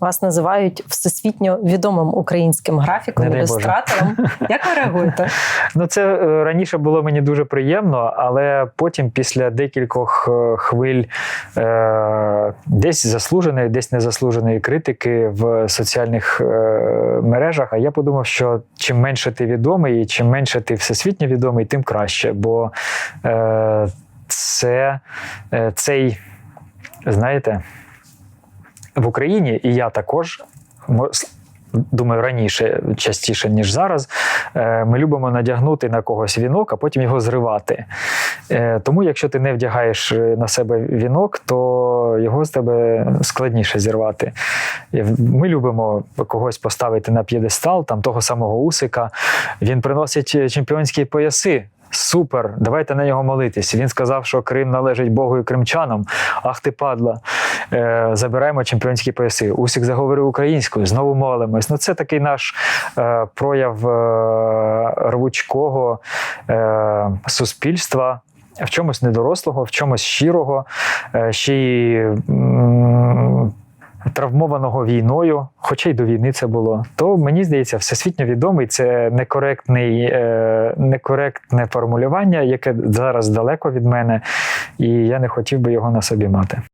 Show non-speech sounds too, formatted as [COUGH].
Вас називають всесвітньо відомим українським графіком, ілюстратором. Як ви реагуєте? [LAUGHS] Ну, це е, раніше було мені дуже приємно, але потім, після декількох е, хвиль е, десь заслуженої, десь незаслуженої критики в соціальних е, мережах, а я подумав, що чим менше ти відомий, і чим менше ти всесвітньо відомий, тим краще. Бо е, це е, цей, знаєте, в Україні, і я також. Думаю, раніше частіше, ніж зараз, е, ми любимо надягнути на когось вінок, а потім його зривати. Е, Тому, якщо ти не вдягаєш е, на себе вінок, то його з тебе складніше зірвати. Ми любимо когось поставити на п'єдестал, там того самого Усика. Він приносить чемпіонські пояси. Супер, давайте на нього молитись. Він сказав, що Крим належить Богу і кримчанам. Ах ти падла. Е, забираємо чемпіонські пояси. Усік заговорив українською, знову молимось. Ну, це такий наш е, прояв е, рвучкого е, суспільства. В чомусь недорослого, в чомусь щирого, е, ще й травмованого війною, хоча й до війни це було. То мені здається, всесвітньо відомий це некоректний, е, некоректне формулювання, яке зараз далеко від мене, і я не хотів би його на собі мати.